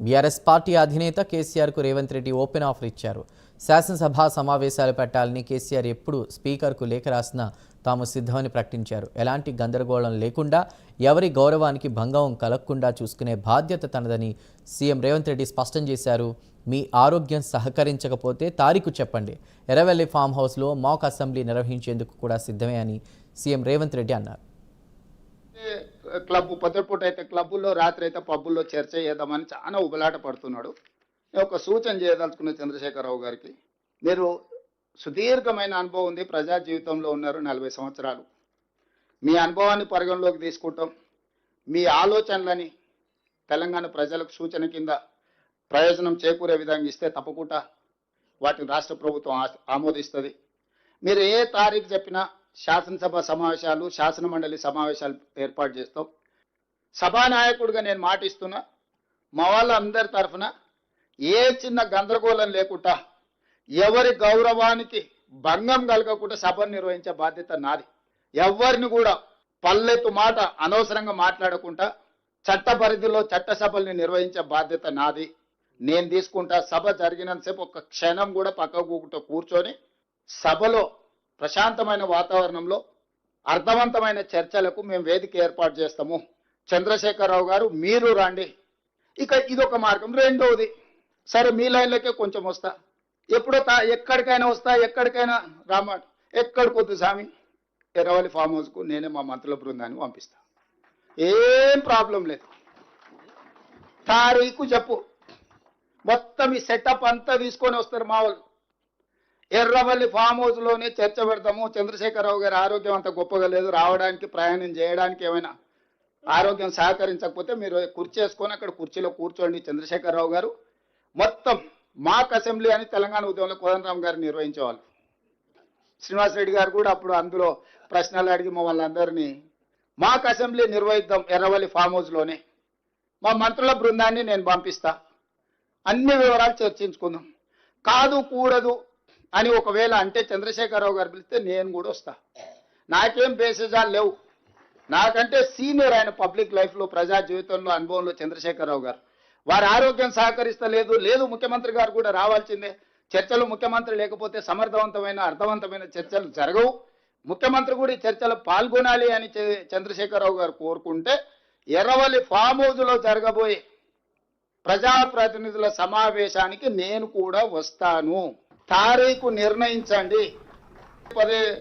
BRS party అధినేత కేసీఆర్కు Revanth Reddy open offer ఇచ్చారు. శాసనసభ సమావేశాలు పెట్టాలని కేసీఆర్ ఎప్పుడు స్పీకర్కు లేఖ రాసినా తాము సిద్ధమని ప్రకటించారు. ఎలాంటి గందరగోళం లేకుండా ఎవరి గౌరవానికి భంగం కలగకుండా చూసుకునే బాధ్యత తనదని సీఎం రేవంత్ రెడ్డి స్పష్టం చేశారు. మీ ఆరోగ్యం సహకరించకపోతే తారీఖు చెప్పండి. ఎర్రవెల్లి ఫామ్ హౌస్లో మాక్ అసెంబ్లీ నిర్వహించేందుకు కూడా సిద్ధమే అని సీఎం రేవంత్ రెడ్డి అన్నారు. క్లబ్ పొద్దుపూట అయితే క్లబ్బుల్లో రాత్రి అయితే పబ్బుల్లో చర్చ చేద్దామని చాలా ఉబలాట పడుతున్నాడు నేను ఒక సూచన చేయదలుచుకున్న చంద్రశేఖరరావు గారికి మీరు సుదీర్ఘమైన అనుభవం ఉంది ప్రజా జీవితంలో ఉన్నారు నలభై సంవత్సరాలు. మీ అనుభవాన్ని పరిగణలోకి తీసుకుంటాం. మీ ఆలోచనలని తెలంగాణ ప్రజలకు సూచన కింద ప్రయోజనం చేకూరే విధంగా ఇస్తే తప్పకుండా వాటిని రాష్ట్ర ప్రభుత్వం ఆమోదిస్తుంది. మీరు ఏ తారీఖు చెప్పినా శాసనసభ సమావేశాలు శాసన మండలి సమావేశాలు ఏర్పాటు చేస్తాం. సభానాయకుడిగా నేను మాటిస్తున్నా మా వాళ్ళందరి తరఫున ఏ చిన్న గందరగోళం లేకుండా ఎవరి గౌరవానికి భంగం కలగకుండా సభను నిర్వహించే బాధ్యత నాది. ఎవరిని కూడా పల్లెత్తు మాట అనవసరంగా మాట్లాడకుండా చట్ట పరిధిలో చట్ట సభల్ని నిర్వహించే బాధ్యత నాది. నేను తీసుకుంటా సభ జరిగినంతసేపు ఒక క్షణం కూడా పక్కకు కూర్చొని సభలో ప్రశాంతమైన వాతావరణంలో అర్థవంతమైన చర్చలకు మేము వేదిక ఏర్పాటు చేస్తాము. చంద్రశేఖరరావు గారు మీరు రండి. ఇక ఇదొక మార్గం. రెండవది సరే మీ లైన్లకే కొంచెం వస్తా. ఎప్పుడో తా ఎక్కడికైనా వస్తా ఎక్కడికైనా రామాట ఎక్కడికి వద్దు స్వామి ఎర్రవల్లి ఫామ్ హౌస్కు నేనే మా మంత్రుల బృందాన్ని పంపిస్తా. ఏం ప్రాబ్లం లేదు. తారీఖు చెప్పు. మొత్తం ఈ సెటప్ అంతా తీసుకొని వస్తారు మా వాళ్ళు. ఎర్రవల్లి ఫామ్ హౌస్లోనే చర్చ పెడతాము. చంద్రశేఖరరావు గారి ఆరోగ్యం అంత గొప్పగా లేదు. రావడానికి ప్రయాణం చేయడానికి ఏమైనా ఆరోగ్యం సహకరించకపోతే మీరు కుర్చీ వేసుకొని అక్కడ కుర్చీలో కూర్చోండి చంద్రశేఖరరావు గారు. మొత్తం మాక్ అసెంబ్లీ అని తెలంగాణ ఉద్యమంలో కోదండరామ్ గారు నిర్వహించేవాళ్ళు. శ్రీనివాసరెడ్డి గారు కూడా అప్పుడు అందులో ప్రశ్నలు అడిగి మమ్మల్ని అందరినీ మాక్ అసెంబ్లీ నిర్వహిద్దాం ఎర్రవల్లి ఫామ్ హౌస్లోనే మా మంత్రుల బృందాన్ని నేను పంపిస్తా. అన్ని వివరాలు చర్చించుకుందాం. కాదు కూడదు. అని ఒకవేళ అంటే చంద్రశేఖరరావు గారు పిలిస్తే నేను కూడా వస్తా. నాకేం బేసిజాలు లేవు. నాకంటే సీనియర్ ఆయన పబ్లిక్ లైఫ్లో ప్రజా జీవితంలో అనుభవంలో చంద్రశేఖరరావు గారు. వారి ఆరోగ్యం సహకరిస్తలేదు. లేదు ముఖ్యమంత్రి గారు కూడా రావాల్సిందే. చర్చలు ముఖ్యమంత్రి లేకపోతే సమర్థవంతమైన అర్థవంతమైన చర్చలు జరగవు. ముఖ్యమంత్రి కూడా ఈ పాల్గొనాలి అని చంద్రశేఖరరావు గారు కోరుకుంటే ఎర్రవల్లి ఫామ్ హౌస్లో జరగబోయే ప్రజాప్రతినిధుల సమావేశానికి నేను కూడా వస్తాను. తారీఖు నిర్ణయించండి. పదే